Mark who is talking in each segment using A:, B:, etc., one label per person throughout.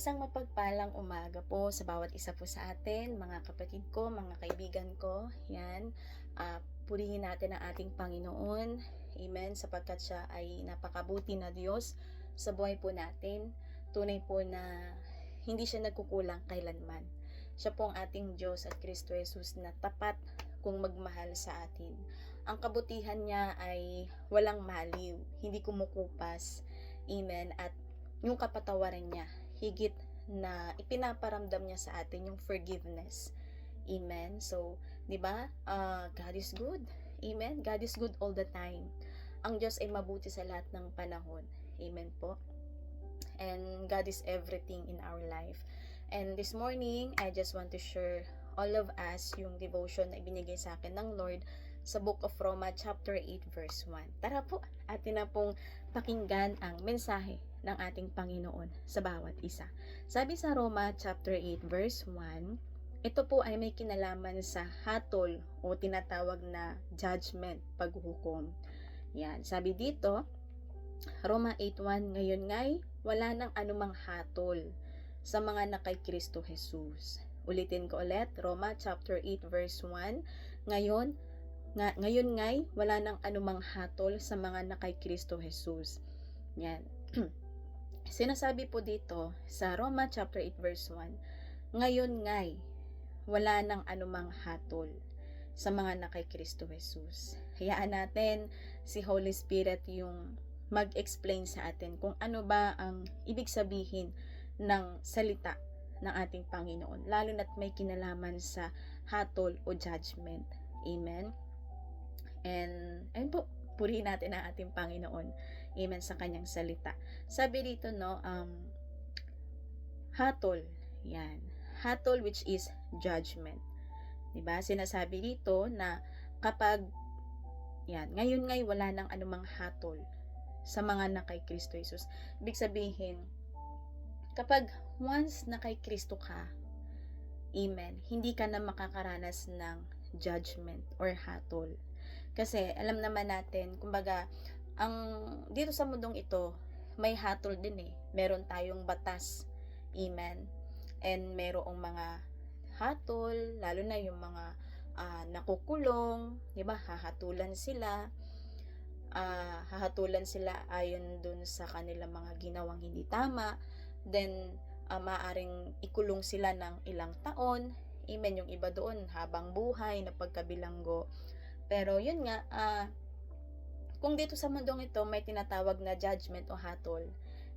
A: Isang mapagpalang umaga po sa bawat isa po sa atin, mga kapatid ko, mga kaibigan ko. Yan. Uh, purihin natin ang ating Panginoon. Amen. Sapagkat siya ay napakabuti na Diyos sa buhay po natin. Tunay po na hindi siya nagkukulang kailanman. Siya po ang ating Diyos at Kristo Jesus na tapat kung magmahal sa atin. Ang kabutihan niya ay walang maliw, hindi kumukupas. Amen. At yung kapatawaran niya higit na ipinaparamdam niya sa atin yung forgiveness. Amen. So, 'di ba? Uh, God is good. Amen. God is good all the time. Ang Diyos ay mabuti sa lahat ng panahon. Amen po. And God is everything in our life. And this morning, I just want to share all of us yung devotion na ibinigay sa akin ng Lord sa Book of Roma chapter 8 verse 1. Tara po, atin na pong pakinggan ang mensahe ng ating Panginoon sa bawat isa. Sabi sa Roma chapter 8 verse 1, ito po ay may kinalaman sa hatol o tinatawag na judgment, paghuhukom. Yan, sabi dito, Roma 8.1, ngayon ngay, wala nang anumang hatol sa mga na kay Kristo Jesus. Ulitin ko ulit, Roma chapter 8 verse 1, ngayon, nga, ngayon ngay, wala nang anumang hatol sa mga na kay Kristo Jesus. Yan. Sinasabi po dito sa Roma chapter 8 verse 1, Ngayon ngay, wala nang anumang hatol sa mga na kay Kristo Jesus. Hayaan natin si Holy Spirit yung mag-explain sa atin kung ano ba ang ibig sabihin ng salita ng ating Panginoon, lalo na't may kinalaman sa hatol o judgment. Amen? And, ayun po, purihin natin ang ating Panginoon. Amen sa kanyang salita. Sabi dito, no, um, hatol. Yan. Hatol which is judgment. 'Di ba? Sinasabi dito na kapag yan, ngayon ngay wala nang anumang hatol sa mga na kay Kristo Jesus. Ibig sabihin, kapag once na kay Kristo ka, amen, hindi ka na makakaranas ng judgment or hatol. Kasi alam naman natin, kumbaga, ang dito sa mundong ito, may hatol din eh. Meron tayong batas. Amen. And merong mga hatol, lalo na yung mga uh, nakukulong, 'di ba? Hahatulan sila. Uh, hahatulan sila ayon dun sa kanilang mga ginawang hindi tama. Then uh, maaring ikulong sila ng ilang taon. Amen. Yung iba doon habang buhay na pagkabilanggo. Pero yun nga, uh, kung dito sa mundong ito may tinatawag na judgment o hatol,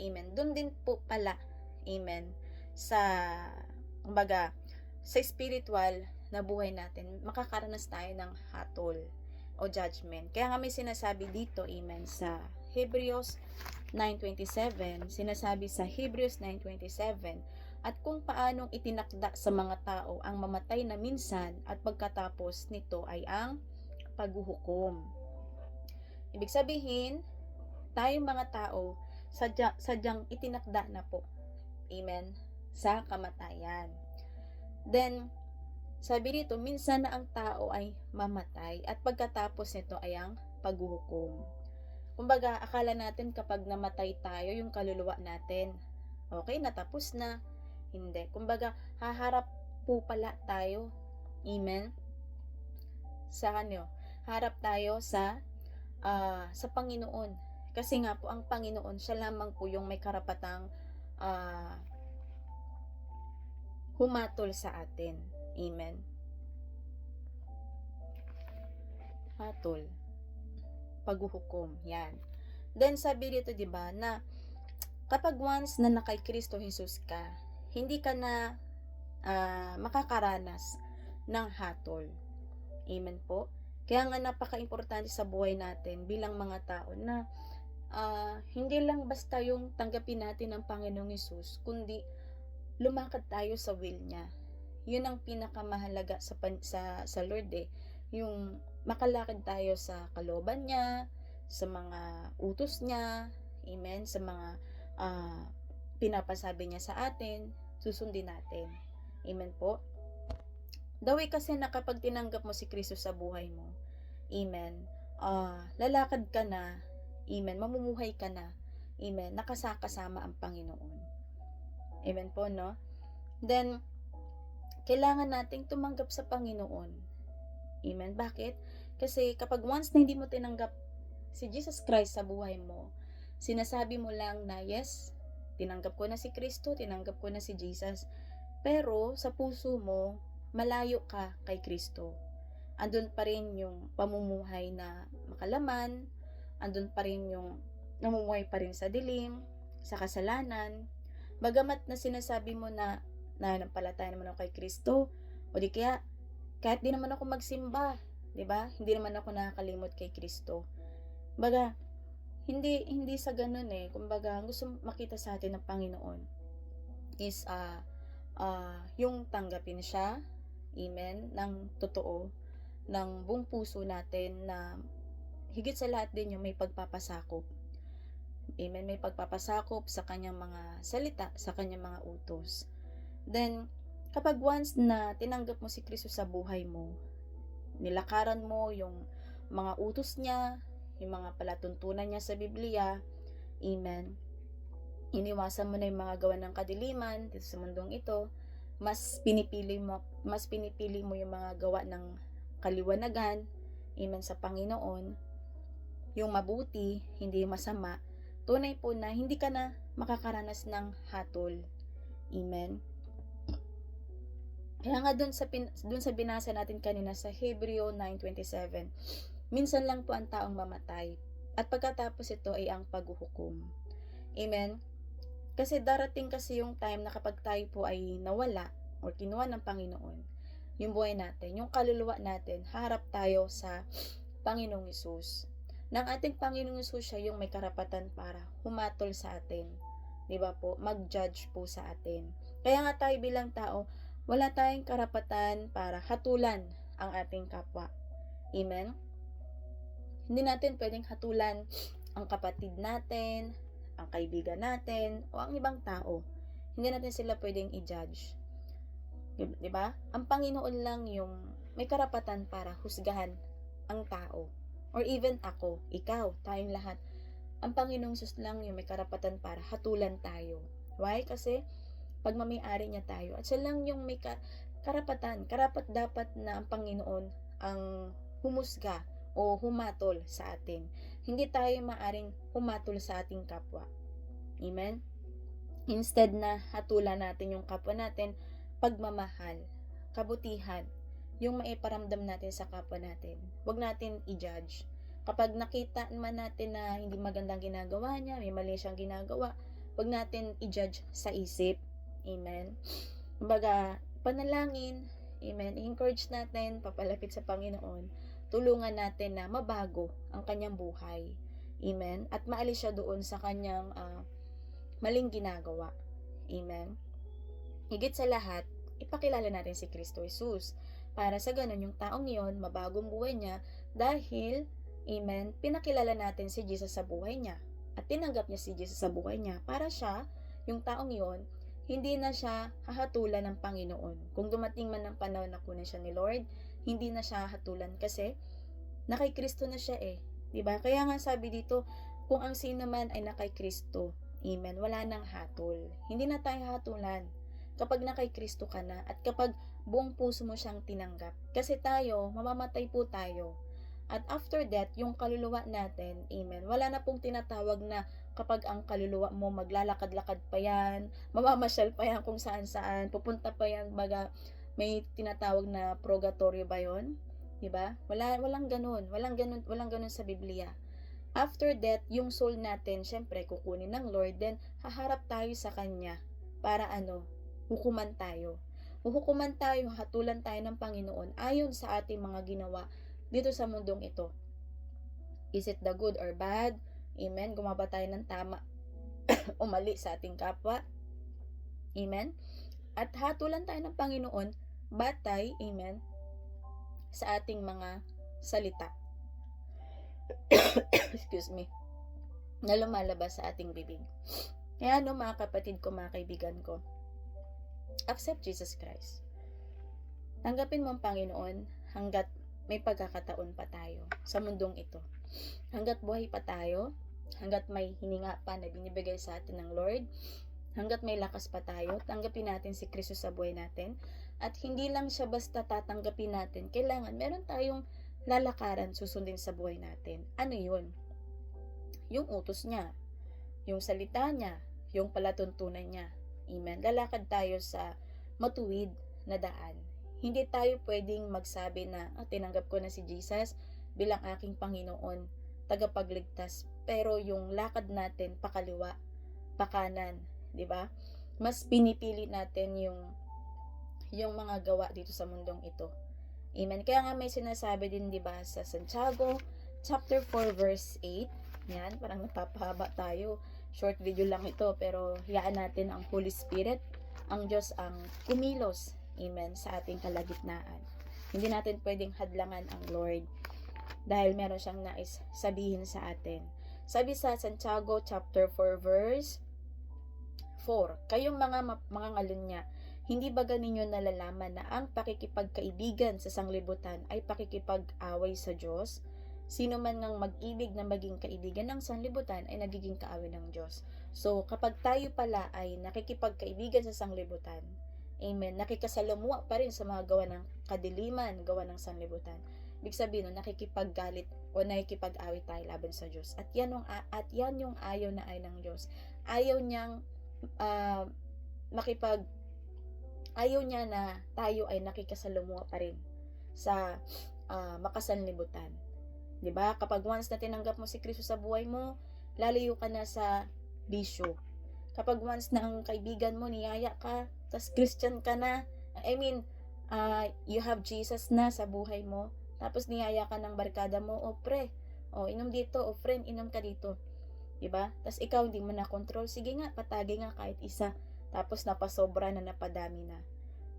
A: amen, doon din po pala, amen, sa, kumbaga, sa spiritual na buhay natin, makakaranas tayo ng hatol o judgment. Kaya nga may sinasabi dito, amen, sa Hebrews 9.27, sinasabi sa Hebrews 9.27, at kung paanong itinakda sa mga tao ang mamatay na minsan at pagkatapos nito ay ang paghuhukom. Ibig sabihin, tayong mga tao, sadya, sadyang itinakda na po. Amen? Sa kamatayan. Then, sabi dito, minsan na ang tao ay mamatay at pagkatapos nito ay ang paghuhukom. Kumbaga, akala natin kapag namatay tayo, yung kaluluwa natin, okay, natapos na. Hindi. Kumbaga, haharap po pala tayo. Amen? Sa kanyo. Harap tayo sa uh, sa Panginoon. Kasi nga po, ang Panginoon, siya lamang po yung may karapatang uh, humatol sa atin. Amen. Hatol. Paghuhukom. Yan. Then sabi dito, 'di ba, na kapag once na nakay Kristo Jesus ka, hindi ka na uh, makakaranas ng hatol. Amen po. Kaya nga napaka-importante sa buhay natin bilang mga tao na uh, hindi lang basta yung tanggapin natin ng Panginoong Yesus, kundi lumakad tayo sa will niya. Yun ang pinakamahalaga sa sa sa Lord eh, yung makalakad tayo sa kaloban niya, sa mga utos niya, amen, sa mga uh, pinapasabi niya sa atin, susundin natin. Amen po. The kasi na kapag tinanggap mo si Kristo sa buhay mo, amen, uh, lalakad ka na, amen, mamumuhay ka na, amen, nakasakasama ang Panginoon. Amen po, no? Then, kailangan nating tumanggap sa Panginoon. Amen. Bakit? Kasi kapag once na hindi mo tinanggap si Jesus Christ sa buhay mo, sinasabi mo lang na yes, tinanggap ko na si Kristo, tinanggap ko na si Jesus. Pero sa puso mo, malayo ka kay Kristo. Andun pa rin yung pamumuhay na makalaman, andun pa rin yung namumuhay pa rin sa dilim, sa kasalanan. Bagamat na sinasabi mo na nananampalataya naman ako kay Kristo, o di kaya kahit di naman ako magsimba, 'di ba? Hindi naman ako nakakalimot kay Kristo. Baga, hindi hindi sa ganun eh. Kumbaga, ang gusto makita sa atin ng Panginoon is ah ah, yung tanggapin siya, amen, ng totoo, ng buong puso natin na higit sa lahat din yung may pagpapasakop. Amen, may pagpapasakop sa kanyang mga salita, sa kanyang mga utos. Then, kapag once na tinanggap mo si Kristo sa buhay mo, nilakaran mo yung mga utos niya, yung mga palatuntunan niya sa Biblia, Amen. Iniwasan mo na yung mga gawa ng kadiliman dito sa mundong ito, mas pinipili mo, mas pinipili mo yung mga gawa ng kaliwanagan, Amen, sa Panginoon, yung mabuti, hindi masama, tunay po na hindi ka na makakaranas ng hatol. Amen. Kaya nga dun sa, pin, dun sa binasa natin kanina sa Hebreo 9.27, minsan lang po ang taong mamatay at pagkatapos ito ay ang paghuhukom. Amen? Kasi darating kasi yung time na kapag tayo po ay nawala or kinuha ng Panginoon, yung buhay natin, yung kaluluwa natin, harap tayo sa Panginoong Isus. Nang ating Panginoong Isus siya yung may karapatan para humatol sa atin. 'Di ba po? Mag-judge po sa atin. Kaya nga tayo bilang tao, wala tayong karapatan para hatulan ang ating kapwa. Amen? Hindi natin pwedeng hatulan ang kapatid natin, ang kaibigan natin, o ang ibang tao. Hindi natin sila pwedeng i-judge. Di ba? Ang Panginoon lang yung may karapatan para husgahan ang tao. Or even ako, ikaw, tayong lahat. Ang Panginoong Sus lang yung may karapatan para hatulan tayo. Why? Kasi pagmamayari niya tayo. At siya lang yung may ka- karapatan, karapat dapat na ang Panginoon ang humusga o humatol sa atin. Hindi tayo maaring humatol sa ating kapwa. Amen? Instead na hatulan natin yung kapwa natin, pagmamahal, kabutihan, yung maiparamdam natin sa kapwa natin. Huwag natin i-judge. Kapag nakita naman natin na hindi magandang ginagawa niya, may mali siyang ginagawa, huwag natin i-judge sa isip. Amen. Kumbaga, panalangin, amen, encourage natin, papalapit sa Panginoon, tulungan natin na mabago ang kanyang buhay. Amen. At maalis siya doon sa kanyang uh, maling ginagawa. Amen. Higit sa lahat, ipakilala natin si Kristo Jesus. Para sa ganun, yung taong yon mabagong buhay niya dahil, amen, pinakilala natin si Jesus sa buhay niya. At tinanggap niya si Jesus sa buhay niya para siya, yung taong yon hindi na siya hahatulan ng Panginoon. Kung dumating man ang panahon na kunin siya ni Lord, hindi na siya hahatulan kasi nakay Kristo na siya eh. ba? Kaya nga sabi dito, kung ang sino man ay nakay Kristo, amen, wala nang hatol. Hindi na tayo hatulan kapag nakay Kristo ka na at kapag buong puso mo siyang tinanggap. Kasi tayo, mamamatay po tayo. At after that, yung kaluluwa natin, amen, wala na pong tinatawag na kapag ang kaluluwa mo maglalakad-lakad pa yan, mamamasyal pa yan kung saan-saan, pupunta pa yan, baga may tinatawag na purgatorio ba yon? 'Di ba? Wala walang ganun, walang ganun, walang ganun sa Biblia. After that, yung soul natin, syempre kukunin ng Lord, then haharap tayo sa kanya para ano, hukuman tayo. Huhukuman tayo, hatulan tayo ng Panginoon ayon sa ating mga ginawa dito sa mundong ito. Is it the good or bad? Amen. Gumaba tayo ng tama o mali sa ating kapwa. Amen. At hatulan tayo ng Panginoon batay, amen, sa ating mga salita. Excuse me. Na lumalabas sa ating bibig. Kaya ano mga kapatid ko, mga kaibigan ko, accept Jesus Christ. Tanggapin mo ang Panginoon hanggat may pagkakataon pa tayo sa mundong ito. Hanggat buhay pa tayo, hanggat may hininga pa na binibigay sa atin ng Lord, hanggat may lakas pa tayo, tanggapin natin si Kristo sa buhay natin. At hindi lang siya basta tatanggapin natin. Kailangan meron tayong lalakaran susundin sa buhay natin. Ano yun? Yung utos niya, yung salita niya, yung palatuntunan niya. Amen. Lalakad tayo sa matuwid na daan. Hindi tayo pwedeng magsabi na ah, tinanggap ko na si Jesus bilang aking Panginoon, tagapagligtas. Pero yung lakad natin pakaliwa, pakanan, 'di ba? Mas pinipili natin yung yung mga gawa dito sa mundong ito. Amen. Kaya nga may sinasabi din 'di ba sa Santiago chapter 4 verse 8. Yan, parang napapahaba tayo. Short video lang ito pero hayaan natin ang Holy Spirit, ang Diyos ang kumilos. Amen. Sa ating kalagitnaan. Hindi natin pwedeng hadlangan ang Lord dahil meron siyang nais sabihin sa atin. Sabi sa Santiago chapter 4 verse 4, Kayong mga mga ngalunya, hindi ba ganinyo nalalaman na ang pakikipagkaibigan sa sanglibutan ay pakikipag-away sa Diyos? Sino man ngang mag-ibig na maging kaibigan ng sanglibutan ay nagiging kaaway ng Diyos. So, kapag tayo pala ay nakikipagkaibigan sa sanglibutan, amen, nakikasalamuha pa rin sa mga gawa ng kadiliman, gawa ng sanglibutan. Ibig sabihin, no, nakikipaggalit o nakikipag-away tayo laban sa Diyos. At yan yung, at yan yung ayaw na ay ng Diyos. Ayaw niyang ah, makipag ayaw niya na tayo ay nakikasalamuha pa rin sa ah, makasanlibutan. 'Di ba? Kapag once na tinanggap mo si Kristo sa buhay mo, lalayo ka na sa bisyo. Kapag once na ang kaibigan mo niyaya ka, tas Christian ka na, I mean, ah, you have Jesus na sa buhay mo, tapos niyaya ka ng barkada mo, o pre, o inom dito, o friend, inom ka dito. 'di ba? Tas ikaw hindi mo na control. Sige nga, patagi nga kahit isa. Tapos napasobra na napadami na.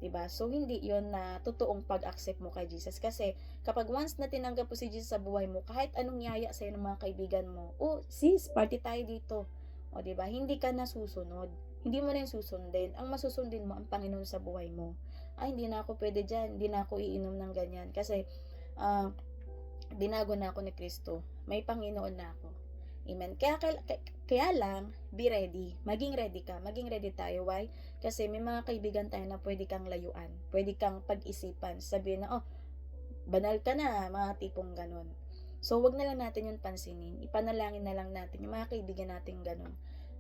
A: 'Di ba? So hindi 'yon na totoong pag-accept mo kay Jesus kasi kapag once na tinanggap mo si Jesus sa buhay mo, kahit anong yaya sa ng mga kaibigan mo, oh, sis, party tayo dito. O 'di ba? Hindi ka na susunod. Hindi mo na susundin. Ang masusundin mo ang Panginoon sa buhay mo. Ay, hindi na ako pwede diyan. Hindi na ako iinom ng ganyan kasi ah binago na ako ni Kristo. May Panginoon na ako. Amen. Kaya, kaya, kaya lang, be ready. Maging ready ka. Maging ready tayo. Why? Kasi may mga kaibigan tayo na pwede kang layuan. Pwede kang pag-isipan. Sabihin na, oh, banal ka na, mga tipong ganon. So, wag na lang natin yun pansinin. Ipanalangin na lang natin yung mga kaibigan natin ganon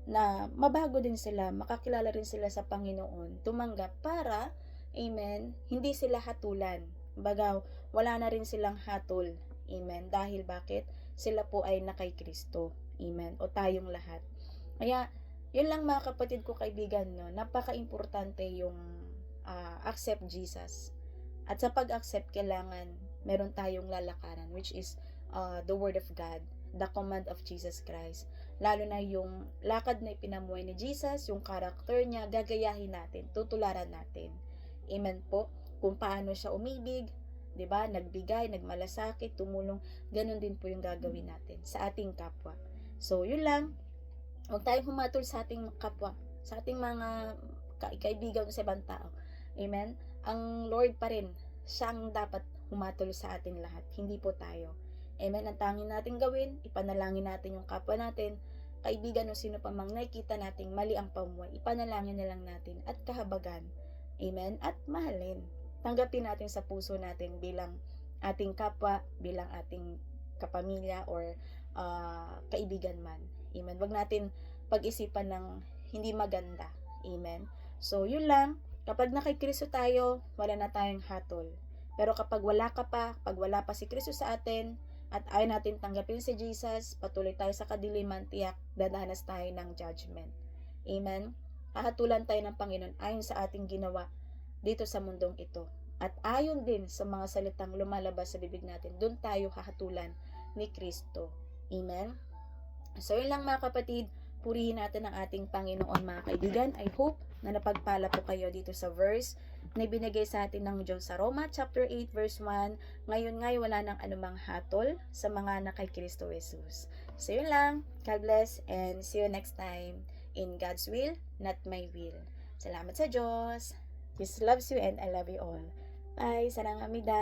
A: na mabago din sila, makakilala rin sila sa Panginoon, tumanggap para, amen, hindi sila hatulan. Bagaw, wala na rin silang hatol. Amen. Dahil bakit? Sila po ay nakay Kristo. Amen. O tayong lahat. Kaya, yun lang mga kapatid ko kaibigan, no? napaka-importante yung ah, accept Jesus. At sa pag-accept, kailangan meron tayong lalakaran, which is ah, the Word of God, the command of Jesus Christ. Lalo na yung lakad na ipinamuhay ni Jesus, yung character niya, gagayahin natin, tutularan natin. Amen po. Kung paano siya umibig, 'di ba? Nagbigay, nagmalasakit, tumulong, ganun din po yung gagawin natin sa ating kapwa. So, yun lang. Huwag tayong humatol sa ating kapwa, sa ating mga ka- kaibigan sa ibang tao. Amen? Ang Lord pa rin, siya ang dapat humatol sa atin lahat, hindi po tayo. Amen? Ang tanging natin gawin, ipanalangin natin yung kapwa natin, kaibigan o sino pa mang nakikita nating mali ang pamuhay, ipanalangin na lang natin at kahabagan. Amen? At mahalin. Tanggapin natin sa puso natin bilang ating kapwa, bilang ating kapamilya or ah, kaibigan man. Amen. Wag natin pag-isipan ng hindi maganda. Amen. So, yun lang. Kapag nakikristo tayo, wala na tayong hatol. Pero kapag wala ka pa, pag wala pa si Kristo sa atin, at ayaw natin tanggapin si Jesus, patuloy tayo sa kadiliman, tiyak, dadanas tayo ng judgment. Amen. Hahatulan tayo ng Panginoon ayon sa ating ginawa dito sa mundong ito. At ayon din sa mga salitang lumalabas sa bibig natin, doon tayo hahatulan ni Kristo. Amen? So, yun lang mga kapatid, purihin natin ang ating Panginoon mga kaibigan. I hope na napagpala po kayo dito sa verse na ibinigay sa atin ng Diyos sa Roma chapter 8 verse 1. Ngayon ngay wala nang anumang hatol sa mga na kay Kristo Jesus. So yun lang. God bless and see you next time in God's will, not my will. Salamat sa Diyos. Jesus loves you and I love you all. Bye. Sarang amida.